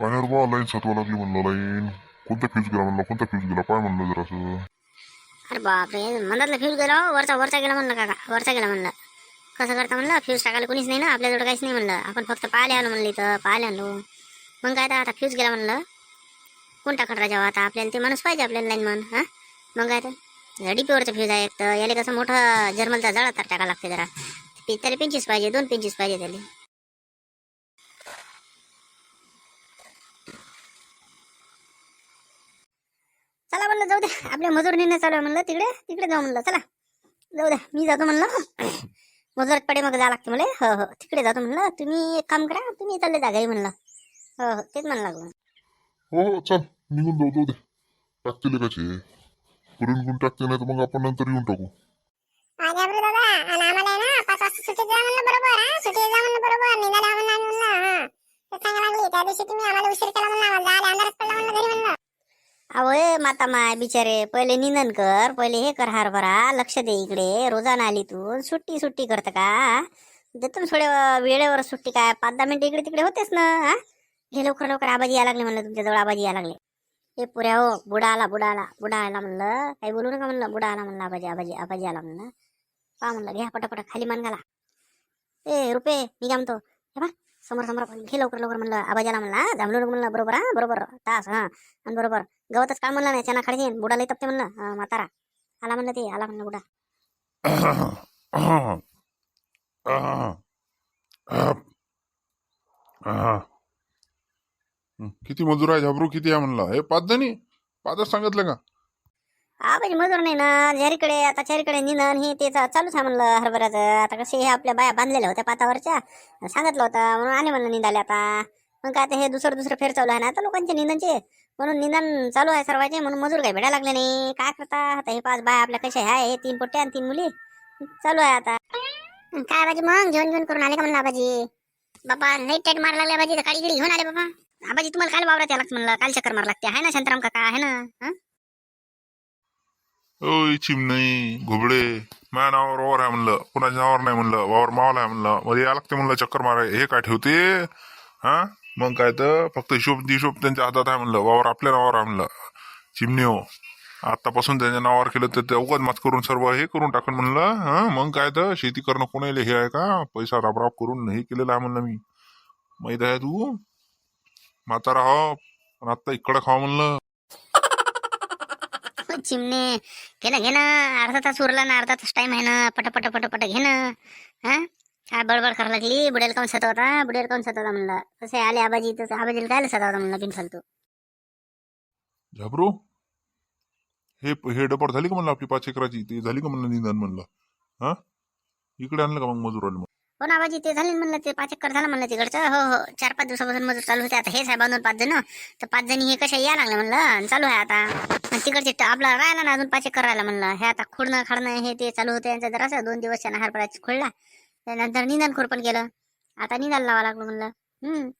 पाण्यावर बा लाईन सातवा लागली म्हणलं लाईन कोणता फ्यूज गेला म्हणलं कोणता फ्यूज गेला? पाय म्हणलं जरासं अरे बापरे मनातला फ्यूज गेला हो, वरचा वरचा गेला म्हणलं काका वरचा गेला म्हणलं. कसं करता म्हणलं फ्यूज टाकायला कोणीच नाही ना आपल्याजवळ काहीच नाही म्हणलं. आपण फक्त पाहिले आलो म्हणलं इथं पाहिले आलो. मग काय तर आता फ्यूज गेला म्हणलं. कोण टाकत राजा आता आपल्याला ते माणूस पाहिजे आपल्याला लाईन मन हां? मग काय तर. डीपीवरचं फ्यूज आहे एक तर याला कसं मोठं जर्मलचा जळा तर टाकायला लागते जरा. पि- त्याला पिंचीस पाहिजे दोन पिंचीस पाहिजे त्याला चला म्हणलं जाऊ दे आपल्या मजुरीने चालू आहे म्हणलं तिकडे तिकडे जाऊ म्हणलं चला. जाऊ द्या मी जातो म्हणलं. मजुरात पडे मग जावं लागते मला हो हो. तिकडे जातो म्हणलं. तुम्ही एक काम करा तुम्ही चालले जा घरी म्हणलं. हो हो तेच म्हणलं लागलं हो हो चल निघून जाऊ जाऊ दे टाकतील कसे पुढून कोण टाकते नाही तर मग आपण नंतर येऊन टाकू. माझ्याबरोबर दादा आणि आम्हाला आहे ना पाच वाजता सुट्टीत जा म्हणलं बरोबर हा? सुट्टीत जा म्हणलं बरोबर निघाला म्हणलं म्हणलं हा. तर सांगा लागली त्या दिवशी तुम्ही आम्हाला उशीर केला म्हणलं आम्हाला जायला अंधारच पडला म्हणलं घरी म्हणलं अहो ए माता माय बिचारे पहिले निंदन कर पहिले हे कर हरभरा लक्ष दे इकडे रोजाना आली तू सुट्टी सुट्टी करतं का? देतो ना थोड्या वेळेवर सुट्टी काय? पाच दहा मिनिटं इकडे तिकडे होतेच ना हा? हे लवकर लवकर आबाजी यायला लागले म्हणलं तुमच्याजवळ आबाजी यायला लागले. हे पुऱ्या हो बुडा आला बुडा आला बुडा आला म्हणलं काही बोलू नका म्हणलं बुडा आला म्हणलं आबाजी आबाजी आबाजी आला म्हणलं पा म्हणलं घ्या पटापट खाली मान घाला. ए रुपये मी काय म्हणतो हे बा समोर समोर घे लवकर लवकर म्हणलं आबाजाला म्हणला म्हणलं जांभळू म्हणलं बरोबर हा बरोबर तास हा आणि बरोबर गवतच काय म्हणलं नाही चना खाडी बुडाला तपते म्हणलं म्हातारा आला म्हणलं ते आला म्हणलं बुडा किती मजूर आहे झाबरू किती आहे म्हणलं हे पाच जणी पाचच सांगितलं का हा म्हणजे मजूर नाही ना झेरीकडे आता चारीकडे निधन हे ते चा- चालूच आहे म्हणलं हरभऱ्याचं. आता कसे हे आपल्या बाया बांधलेल्या होत्या पातावरच्या. सांगितलं होतं म्हणून आले म्हणलं निंदाले आता. मग काय आता हे दुसरं दुसरं फेर चालू आहे ना आता लोकांचे निंदनचे. म्हणून निंदन चालू आहे सर्वांचे म्हणून मजूर काही भेटायला लागले नाही. काय करता? आता हे पाच बाया आपल्या कशा आहे? हे तीन पोट्या आणि तीन मुली. चालू आहे आता. काय बाजी मग? जेवण जेवण करून आले का म्हणलं बाजी बाबा नाही टाईट मार लागल्या बाजी तर काळी घेऊन आले बाबा. आबाजी तुम्हाला काल वावरात यायला म्हणलं. काल चक्कर मार लागते. आहे ना शांतराम काका? आहे ना? ओय चिमणी घुबडे माझ्या नावावर वावर आहे म्हणलं कुणाच्या नावावर नाही म्हणलं वावर मावाला आहे म्हणलं मध्ये या लागते म्हणलं चक्कर माराय हे काय ठेवते? हा? मग काय तर फक्त हिशोब हिशोब त्यांच्या हातात आहे म्हणलं वावर आपल्या नावावर आहे म्हणलं. चिमणी हो. आतापासून त्यांच्या नावावर केलं तर ते अवघड मात करून सर्व हे करून टाकून म्हणलं हा? मग काय तर शेती करणं कोणाला हे आहे का? पैसा राबराब करून हे केलेलं आहे म्हणलं मी. माहीत आहे तू? म्हातारा हो. पण आता इकडं खावा म्हणलं. चिमणे. घे ना घे ना. अर्धा तास उरला ना अर्धा तास टाइम आहे ना. पटापट पटापट घे ना. हा? काय बडबड करायला लागली. बुड्याला काऊन सतवता? बुड्याला काऊन सतवता म्हणला. कसे आले आबाजी तसं आबाजीला काय सतावता म्हणला बिन फालतू झाबरू? हे हे डपर झाली का म्हणलं आपली पाच एकराची? ते झाली का म्हणलं निधन म्हणलं? हा? इकडे आणलं का मग मजूर आले हो ना आबाजी ते झाले ना म्हणलं ते पाच एकर झालं म्हणलं तिकडचं. हो हो चार पाच दिवसापासून मजूर चालू होते. आता हेच आहे बांधून पाच जण. तर पाच जणी हे कशा या लागले म्हणलं? आणि चालू आहे आता. आणि तिकडचे आपला राहिला ना अजून पाच एकर राहिला म्हणलं. हे आता खोडणं खाडणं हे ते चालू होते. यांचं जरासं दोन दिवस त्यांना हरभराची खोडला. त्यानंतर निंदन खोड पण केलं आता निंदायला लावा लागलो म्हणलं. हम्म.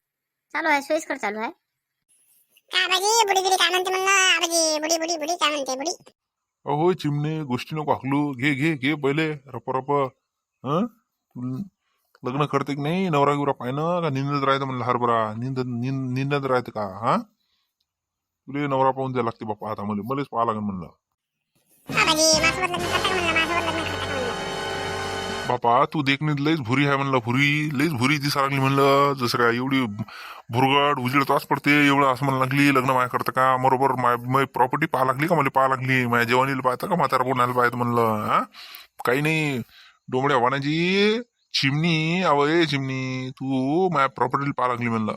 चालू आहे सोयीस्कर चालू आहे. काय बाजी बुडी बुडी काय म्हणते म्हणलं? बाजी बुडी बुडी बुडी काय म्हणते बुडी? अहो चिमणे गोष्टी नको हाकलू. घे घे घे पहिले रप रप. हं? लग्न करते की नाही? नवरा गिवरा पाहिनं का निंदत राहतं म्हणलं हरभरा? निंदत निंद निंदत राहते का? हा? तुले नवरा पाहून द्यायला लागते बापा आता मला. मलाच पाहा लागेल म्हणलं. हा बाजी माझ्यासोबत लग्न करता का म्हणलं? माझ्यासोबत लग्न करता का म्हणलं? बापा तू देखणीत लईच भुरी आहे म्हणलं भुरी. लईच भुरी दिसा लागली म्हणलं. जसं काय एवढी भुरगड उजेड तास पडते एवढं असं म्हणा लागली लग्न माय करतं का? बरोबर माय प्रॉपर्टी पाहा लागली का मला? पाहा लागली. माझ्या जेवणीला पाहतं का? म्हातारा बोलायला पाहतं म्हणलं हा? काही नाही. डोंबड्या वाणाची चिमणी अव ए चिमणी तू माझ्या प्रॉपर्टीला पाहा लागली म्हणलं.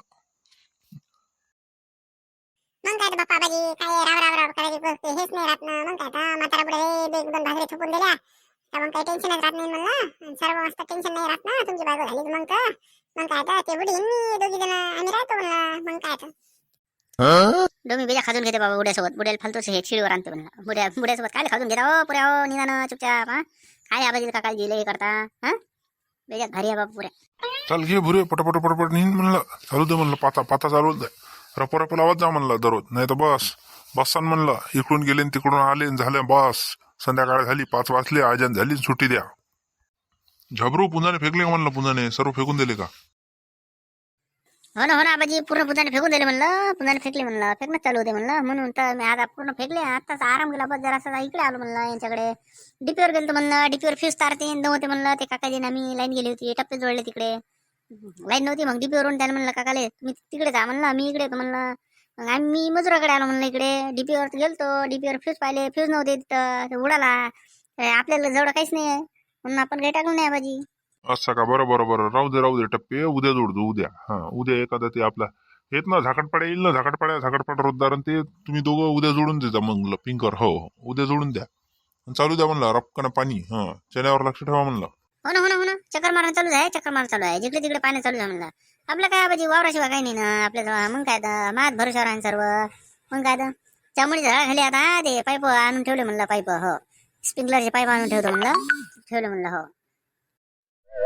मग काय बाप्पा बाजी काय राव राव राव करायची गोष्ट हेच नाही राहत ना. मग काय तर म्हातारा पुढे एक दोन भाकरी थोपून दिल्या. तर मग काही टेन्शनच राहत नाही म्हणलं. आणि सर्व मस्त टेन्शन नाही राहत ना. तुमची बायको झाली मग तर. मग काय तर ते बुडी मी दोघी जण आम्ही राहतो म्हणलं. मग काय तर डोमी बेजा खाजून घेते बाबा बुड्यासोबत. बुड्याला फालतूच हे शिडीवर आणते म्हणलं. बुड्या बुड्यासोबत काय खाजून घेता? हो पुऱ्या हो निदान चुपचाप हा? काय आबाजी का काळजी हे करता? हा? बेजात भारी आहे बाबा पुऱ्या. चल घे भुरे पटापट पटापट निघ म्हणलं. चालू दे म्हणलं पाता पाता चालू दे. रप रप लावत जा म्हणलं दररोज नाही तर बस. बसान म्हणलं इकडून गेले न तिकडून आले न झाले बस. संध्याकाळ झाली पाच वाजले आजन झाली सुट्टी द्या. झबरू पुन्हाने फेकले का म्हणलं पुन्हाने सर्व फेकून दिले का? हो ना हो ना आबाजी पूर्ण पुताने फेकून दिले म्हणलं पुताने फेकले म्हणलं फेकणं चालू होते म्हणलं. म्हणून तर मी आता पूर्ण फेकले आताच आराम केला बस जरा इकडे आलो म्हणलं यांच्याकडे. डीपीवर गेलो म्हणलं डीपीवर फ्यूज तारते होते म्हणलं ते काकाजी आम्ही लाईन गेली होती टप्पे जोडले तिकडे. लाईन नव्हती मग डीपीवरून त्याने म्हणलं काकाले तुम्ही तिकडे जा म्हणलं मी इकडे येतो म्हणलं. मग आम्ही मजुराकडे आलो म्हणलं इकडे डीपीवर गेलतो डीपीवर फ्यूज पाहिले फ्यूज नव्हते तिथं ते उडाला. आपल्याला जवळ काहीच नाही आहे म्हणून आपण काही टाकलं नाही आबाजी. असं का? बरं बरं बरं. राहू दे राहू दे. टप्पे उद्या जोडतो उद्या. हा उद्या एखादा ते आपला. येत ना झाकटपाड्या येईल ना? झाकटपाड्या झाकटपाड रोजदार आणि ते तुम्ही दोघं उद्या जोडून देता मग पिंकर हो हो. उद्या जोडून द्या. आणि चालू द्या म्हणलं रपकन पाणी. हा चण्यावर लक्ष ठेवा म्हणलं. हो ना हो ना हो ना. चक्कर मारणं चालू आहे चक्कर मारणं चालू आहे. जिकडे तिकडे पाणी चालू आहे म्हणलं. आपलं काय आबाजी वावराशिवाय काही नाही ना? आपल्या मग काय तर? मात भरोशावर आहे सर्व? मग काय तर? त्यामुळे झाडा खाली आता ते पाईप आणून ठेवले म्हणलं पाईप हो. स्प्रिंकलरचे पाईप आणून ठेवतो म्हणलं. ठेवलं म्हणलं हो.